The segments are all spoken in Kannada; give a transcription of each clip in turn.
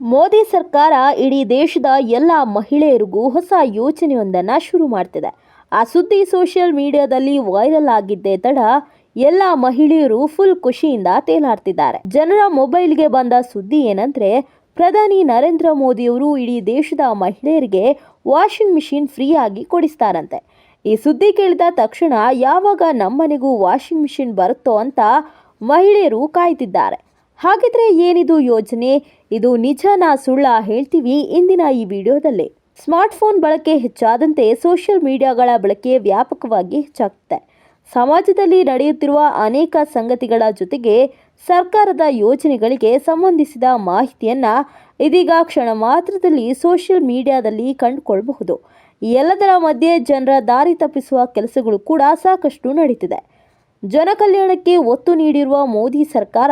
ಮೋದಿ ಸರ್ಕಾರ ಇಡೀ ದೇಶದ ಎಲ್ಲ ಮಹಿಳೆಯರಿಗೂ ಹೊಸ ಯೋಜನೆಯೊಂದನ್ನು ಶುರು ಮಾಡ್ತಿದೆ. ಆ ಸುದ್ದಿ ಸೋಷಿಯಲ್ ಮೀಡಿಯಾದಲ್ಲಿ ವೈರಲ್ ಆಗಿದ್ದೇ ತಡ ಎಲ್ಲ ಮಹಿಳೆಯರು ಫುಲ್ ಖುಷಿಯಿಂದ ತೇಲಾಡ್ತಿದ್ದಾರೆ. ಜನರ ಮೊಬೈಲ್ಗೆ ಬಂದ ಸುದ್ದಿ ಏನಂದ್ರೆ, ಪ್ರಧಾನಿ ನರೇಂದ್ರ ಮೋದಿಯವರು ಇಡೀ ದೇಶದ ಮಹಿಳೆಯರಿಗೆ ವಾಷಿಂಗ್ ಮಿಷಿನ್ ಫ್ರೀ ಆಗಿ ಕೊಡಿಸ್ತಾರಂತೆ. ಈ ಸುದ್ದಿ ಕೇಳಿದ ತಕ್ಷಣ, ಯಾವಾಗ ನಮ್ಮನೆಗೂ ವಾಷಿಂಗ್ ಮಿಷಿನ್ ಬರುತ್ತೋ ಅಂತ ಮಹಿಳೆಯರು ಕಾಯ್ತಿದ್ದಾರೆ. ಹಾಗಿದ್ರೆ ಏನಿದು ಯೋಜನೆ? ಇದು ನಿಜನಾ ಸುಳ್ಳ ಹೇಳ್ತೀವಿ ಇಂದಿನ ಈ ವಿಡಿಯೋದಲ್ಲಿ. ಸ್ಮಾರ್ಟ್ಫೋನ್ ಬಳಕೆ ಹೆಚ್ಚಾದಂತೆ ಸೋಷಿಯಲ್ ಮೀಡಿಯಾಗಳ ಬಳಕೆ ವ್ಯಾಪಕವಾಗಿ ಹೆಚ್ಚಾಗುತ್ತೆ ಸಮಾಜದಲ್ಲಿ ನಡೆಯುತ್ತಿರುವ ಅನೇಕ ಸಂಗತಿಗಳ ಜೊತೆಗೆ ಸರ್ಕಾರದ ಯೋಜನೆಗಳಿಗೆ ಸಂಬಂಧಿಸಿದ ಮಾಹಿತಿಯನ್ನ ಇದೀಗ ಕ್ಷಣ ಮಾತ್ರದಲ್ಲಿ ಸೋಷಿಯಲ್ ಮೀಡಿಯಾದಲ್ಲಿ ಕಂಡುಕೊಳ್ಳಬಹುದು ಎಲ್ಲದರ ಮಧ್ಯೆ ಜನರ ದಾರಿ ತಪ್ಪಿಸುವ ಕೆಲಸಗಳು ಕೂಡ ಸಾಕಷ್ಟು ನಡೀತಿದೆ. ಜನಕಲ್ಯಾಣಕ್ಕೆ ಒತ್ತು ನೀಡಿರುವ ಮೋದಿ ಸರ್ಕಾರ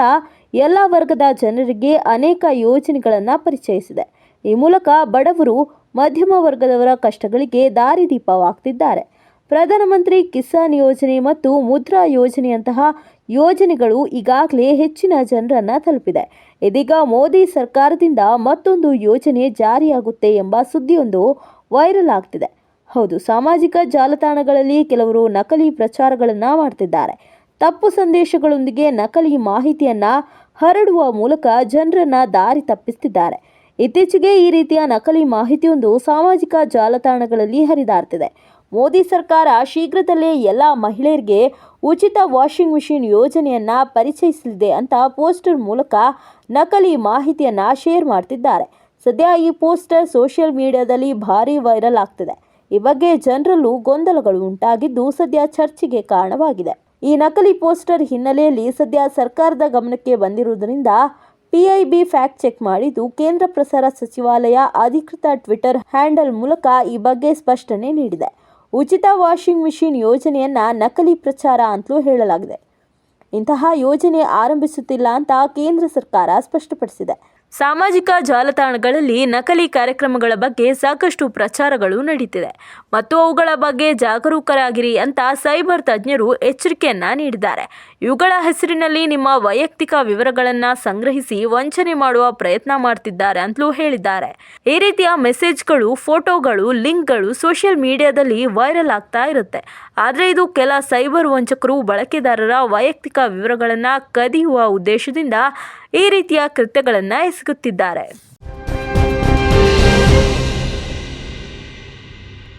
ಎಲ್ಲ ವರ್ಗದ ಜನರಿಗೆ ಅನೇಕ ಯೋಜನೆಗಳನ್ನು ಪರಿಚಯಿಸಿದೆ. ಈ ಮೂಲಕ ಬಡವರು, ಮಧ್ಯಮ ವರ್ಗದವರ ಕಷ್ಟಗಳಿಗೆ ದಾರಿದೀಪವಾಗ್ತಿದ್ದಾರೆ ಪ್ರಧಾನಮಂತ್ರಿ ಕಿಸಾನ್ ಯೋಜನೆ ಮತ್ತು ಮುದ್ರಾ ಯೋಜನೆಯಂತಹ ಯೋಜನೆಗಳು ಈಗಾಗಲೇ ಹೆಚ್ಚಿನ ಜನರನ್ನು ತಲುಪಿದೆ. ಇದೀಗ ಮೋದಿ ಸರ್ಕಾರದಿಂದ ಮತ್ತೊಂದು ಯೋಜನೆ ಜಾರಿಯಾಗುತ್ತೆ ಎಂಬ ಸುದ್ದಿಯೊಂದು ವೈರಲ್ ಆಗ್ತಿದೆ. ಹೌದು, ಸಾಮಾಜಿಕ ಜಾಲತಾಣಗಳಲ್ಲಿ ಕೆಲವರು ನಕಲಿ ಪ್ರಚಾರಗಳನ್ನು ಮಾಡ್ತಿದ್ದಾರೆ. ತಪ್ಪು ಸಂದೇಶಗಳೊಂದಿಗೆ ನಕಲಿ ಮಾಹಿತಿಯನ್ನು ಹರಡುವ ಮೂಲಕ ಜನರನ್ನ ದಾರಿ ತಪ್ಪಿಸ್ತಿದ್ದಾರೆ. ಇತ್ತೀಚೆಗೆ ಈ ರೀತಿಯ ನಕಲಿ ಮಾಹಿತಿಯೊಂದು ಸಾಮಾಜಿಕ ಜಾಲತಾಣಗಳಲ್ಲಿ ಹರಿದಾಡ್ತಿದೆ. ಮೋದಿ ಸರ್ಕಾರ ಶೀಘ್ರದಲ್ಲೇ ಎಲ್ಲ ಮಹಿಳೆಯರಿಗೆ ಉಚಿತ ವಾಷಿಂಗ್ ಮಿಷಿನ್ ಯೋಜನೆಯನ್ನ ಪರಿಚಯಿಸಲಿದೆ ಅಂತ ಪೋಸ್ಟರ್ ಮೂಲಕ ನಕಲಿ ಮಾಹಿತಿಯನ್ನು ಶೇರ್ ಮಾಡ್ತಿದ್ದಾರೆ. ಸದ್ಯ ಈ ಪೋಸ್ಟರ್ ಸೋಷಿಯಲ್ ಮೀಡಿಯಾದಲ್ಲಿ ಭಾರಿ ವೈರಲ್ ಆಗ್ತಿದೆ. ಈ ಬಗ್ಗೆ ಜನರಲ್ಲೂ ಗೊಂದಲಗಳು ಉಂಟಾಗಿದ್ದು ಸದ್ಯ ಚರ್ಚೆಗೆ ಕಾರಣವಾಗಿದೆ. ಈ ನಕಲಿ ಪೋಸ್ಟರ್ ಹಿನ್ನೆಲೆಯಲ್ಲಿ ಸದ್ಯ ಸರ್ಕಾರದ ಗಮನಕ್ಕೆ ಬಂದಿರುವುದರಿಂದ ಪಿಐಬಿ ಫ್ಯಾಕ್ಟ್ ಚೆಕ್ ಮಾಡಿದ್ದು ಕೇಂದ್ರ ಪ್ರಸಾರ ಸಚಿವಾಲಯ ಅಧಿಕೃತ ಟ್ವಿಟರ್ ಹ್ಯಾಂಡಲ್ ಮೂಲಕ ಈ ಬಗ್ಗೆ ಸ್ಪಷ್ಟನೆ ನೀಡಿದೆ. ಉಚಿತ ವಾಷಿಂಗ್ ಮಿಷಿನ್ ಯೋಜನೆಯನ್ನ ನಕಲಿ ಪ್ರಚಾರ ಅಂತಲೂ ಹೇಳಲಾಗಿದೆ. ಇಂತಹ ಯೋಜನೆ ಆರಂಭಿಸುತ್ತಿಲ್ಲ ಅಂತ ಕೇಂದ್ರ ಸರ್ಕಾರ ಸ್ಪಷ್ಟಪಡಿಸಿದೆ. ಸಾಮಾಜಿಕ ಜಾಲತಾಣಗಳಲ್ಲಿ ನಕಲಿ ಕಾರ್ಯಕ್ರಮಗಳ ಬಗ್ಗೆ ಸಾಕಷ್ಟು ಪ್ರಚಾರಗಳು ನಡೀತಿದೆ. ಮತ್ತು ಅವುಗಳ ಬಗ್ಗೆ ಜಾಗರೂಕರಾಗಿರಿ ಅಂತ ಸೈಬರ್ ತಜ್ಞರು ಎಚ್ಚರಿಕೆಯನ್ನ ನೀಡಿದ್ದಾರೆ. ಇವುಗಳ ಹೆಸರಿನಲ್ಲಿ ನಿಮ್ಮ ವೈಯಕ್ತಿಕ ವಿವರಗಳನ್ನು ಸಂಗ್ರಹಿಸಿ ವಂಚನೆ ಮಾಡುವ ಪ್ರಯತ್ನ ಮಾಡ್ತಿದ್ದಾರೆ ಅಂತಲೂ ಹೇಳಿದ್ದಾರೆ. ಈ ರೀತಿಯ ಮೆಸೇಜ್ಗಳು, ಫೋಟೋಗಳು, ಲಿಂಕ್ಗಳು ಸೋಷಿಯಲ್ ಮೀಡಿಯಾದಲ್ಲಿ ವೈರಲ್ ಆಗ್ತಾ ಇರುತ್ತೆ. ಆದರೆ ಇದು ಕೆಲ ಸೈಬರ್ ವಂಚಕರು, ಬಳಕೆದಾರರ ವೈಯಕ್ತಿಕ ವಿವರಗಳನ್ನು ಕದಿಯುವ ಉದ್ದೇಶದಿಂದ ಈ ರೀತಿಯ ಕೃತ್ಯಗಳನ್ನು ಎಸಗುತ್ತಿದ್ದಾರೆ